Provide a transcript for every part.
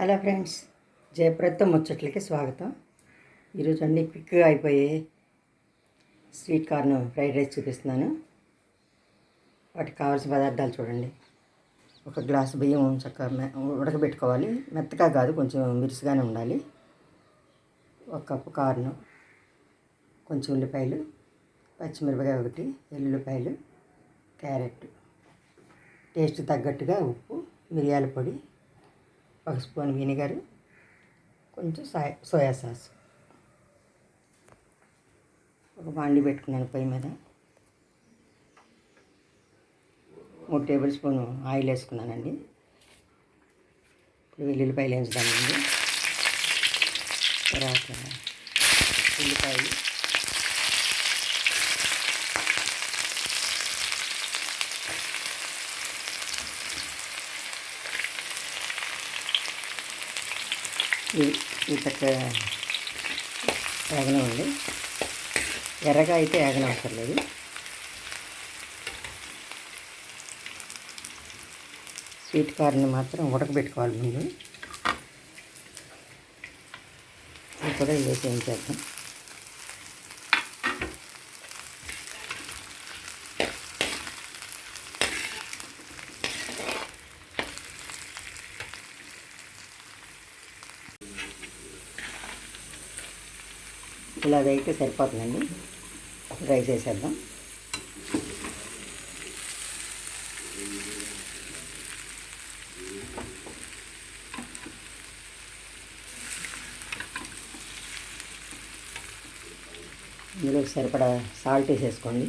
Hello friends జయప్రదతో ముచ్చట్లకి స్వాగతం. ఈరోజు అన్ని క్విక్గా అయిపోయి స్వీట్ కార్న్ ఫ్రైడ్ రైస్ చూపిస్తున్నాను. వాటికి కావాల్సిన పదార్థాలు చూడండి. ఒక గ్లాస్ బియ్యం చక్కగా మె- ఉడకబెట్టుకోవాలి. మెత్తగా కాదు కొంచెం మిరుసుగానే ఉండాలి. ఒక కప్పు కార్ను కొంచెం ఉల్లిపాయలు పచ్చిమిరపకాయ ఒకటి ఎల్లుల్లిపాయలు క్యారెట్. టేస్ట్ తగ్గట్టుగా ఉప్పు మిరియాల పొడి ఒక స్పూన్ వినిగర్. కొంచెం సాయ సోయా సాస్. ఒక బాండి పెట్టుకున్నాను పొయ్యి మీద. మూడు టేబుల్ స్పూన్ ఆయిల్ వేసుకున్నానండి. ఇప్పుడు వెల్లుల్లిపాయలు వేయించుదామండి తర్వాత ఉల్లిపాయలు. ఈ పక్క చక్క అండి. ఎర్రగా అయితే ఏగనవసరం లేదు. స్వీట్ కార్న్ మాత్రం ఉడకబెట్టుకోవాలి ముందు. ఇది కూడా ఇలాగైతే సరిపోతుందండి. రైస్ వేసేద్దాం. ఇందులో సరిపడా సాల్ట్ వేసేసుకోండి.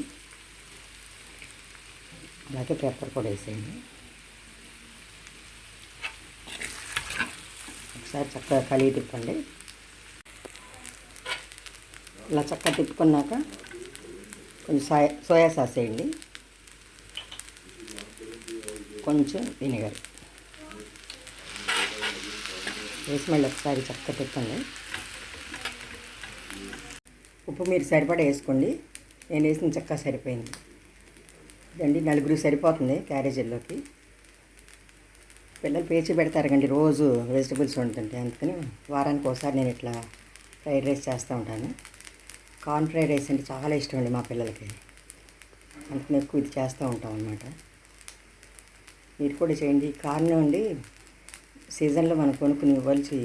అలాగే పెప్పర్ కూడా వేసేయండి. ఒకసారి చక్కగా కలిగి తిప్పండి. ఇలా చక్కగా తిప్పుకున్నాక కొంచెం సోయా సోయా సాస్ వేయండి. కొంచెం వినిగర్. వేసి మళ్ళీ ఒకసారి చక్కగా తిప్పండి. ఉప్పు మీరు సరిపడా వేసుకోండి. నేను వేసిన చక్క సరిపోయింది. ఇదండి నలుగురు సరిపోతుంది క్యారేజీల్లోకి. పిల్లలు పేచి పెడతారు కండి రోజు వెజిటబుల్స్ వండుతుంటే. అందుకని వారానికి ఒకసారి నేను ఇట్లా ఫ్రైడ్ రైస్ చేస్తూ ఉంటాను. కార్న్ ఫ్రైడ్ రైస్ అంటే చాలా ఇష్టం అండి మా పిల్లలకి. అందుకని ఎక్కువ ఇది చేస్తూ ఉంటాం అనమాట మీరు కూడా చేయండి. కార్న్ అండి సీజన్లో మనం కొనుక్కుని వలిచి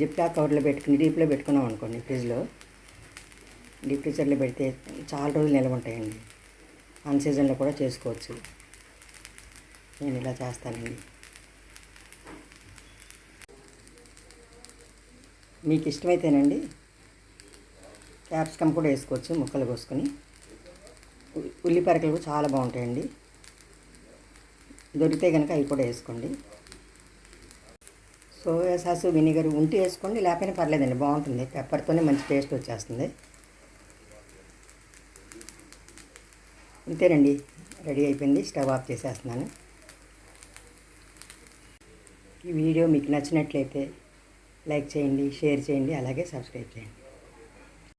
జిప్లా కవర్లో పెట్టుకుని డీప్లో పెట్టుకున్నాం అనుకోండి ఫ్రిడ్జ్లో. డీప్ ఫ్రీజర్లో పెడితే చాలా రోజులు నిల్వ ఉంటాయండి. అన్ సీజన్లో కూడా చేసుకోవచ్చు. నేను ఇలా చేస్తానండి. మీకు ఇష్టమైతేనండి క్యాప్సికమ్ కూడా వేసుకోవచ్చు ముక్కలు కోసుకొని. ఉ- ఉల్లిపరకలు కూడా చాలా బాగుంటాయండి. దొరికితే కనుక అవి కూడా వేసుకోండి. సోయా సాస్ వినిగర్ ఉంటే వేసుకోండి లేకపోయినా పర్లేదండి బాగుంటుంది. పెప్పర్తోనే మంచి టేస్ట్ వచ్చేస్తుంది. అంతేనండి రెడీ అయిపోయింది స్టవ్ ఆఫ్ చేసేస్తున్నాను. ఈ వీడియో మీకు నచ్చినట్లయితే లైక్ చేయండి షేర్ చేయండి అలాగే సబ్స్క్రైబ్ చేయండి.